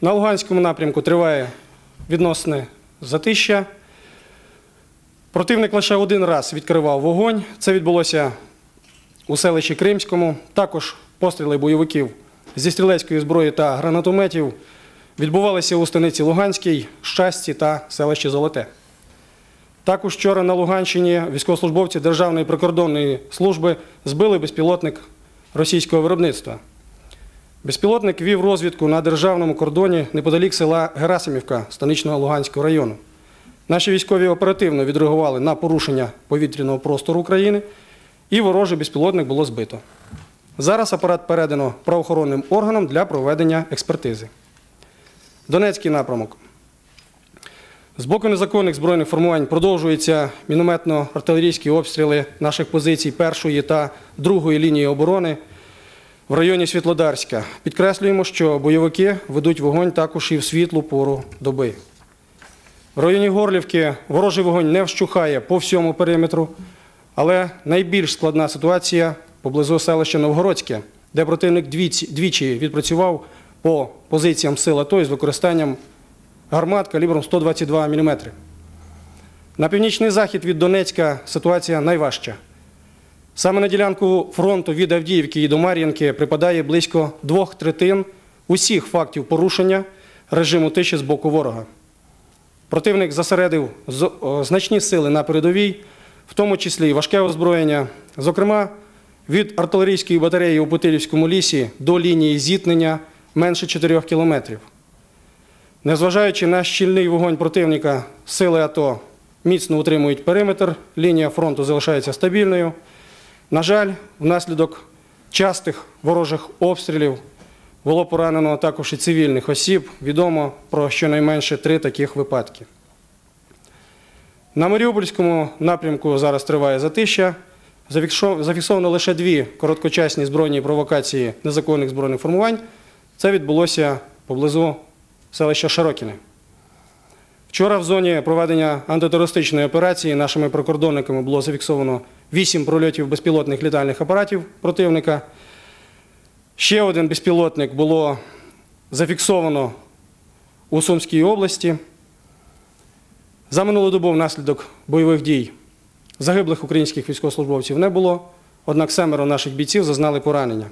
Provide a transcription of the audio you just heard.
На Луганському напрямку триває відносне затища. Противник лише один раз відкривав вогонь. Це відбулося у селищі Кримському. Також постріли бойовиків зі стрілецької зброї та гранатометів відбувалися у станиці Луганській, Щасті та селищі Золоте. Також вчора на Луганщині військовослужбовці Державної прикордонної служби збили безпілотник російського виробництва. Безпілотник вів розвідку на державному кордоні неподалік села Герасимівка станичного Луганського району. Наші військові оперативно відреагували на порушення повітряного простору України, і ворожий безпілотник було збито. Зараз апарат передано правоохоронним органам для проведення експертизи. Донецький напрямок. З боку незаконних збройних формувань продовжуються мінометно-артилерійські обстріли наших позицій першої та другої лінії оборони в районі Світлодарська. Підкреслюємо, що бойовики ведуть вогонь також і в світлу пору доби. В районі Горлівки ворожий вогонь не вщухає по всьому периметру, але найбільш складна ситуація поблизу селища Новгородське, де противник двічі, відпрацював по позиціям сил АТО із використанням гармат калібром 122 мм. На північний захід від Донецька ситуація найважча. Саме на ділянку фронту від Авдіївки і до Мар'їнки припадає близько двох третин усіх фактів порушення режиму тиші з боку ворога. Противник засередив значні сили на передовій, в тому числі і важке озброєння, зокрема від артилерійської батареї у Путилівському лісі до лінії зіткнення менше 4 кілометрів. Незважаючи на щільний вогонь противника, сили АТО міцно утримують периметр, лінія фронту залишається стабільною. На жаль, внаслідок частих ворожих обстрілів було поранено також і цивільних осіб. Відомо про щонайменше три таких випадки. На Маріупольському напрямку зараз триває затища. Зафіксовано лише дві короткочасні збройні провокації незаконних збройних формувань. Це відбулося поблизу селища Широкіне. Вчора в зоні проведення антитерористичної операції нашими прикордонниками було зафіксовано 8 прольотів безпілотних літальних апаратів противника. Ще один безпілотник було зафіксовано у Сумській області. За минулу добу внаслідок бойових дій загиблих українських військовослужбовців не було, однак семеро наших бійців зазнали поранення.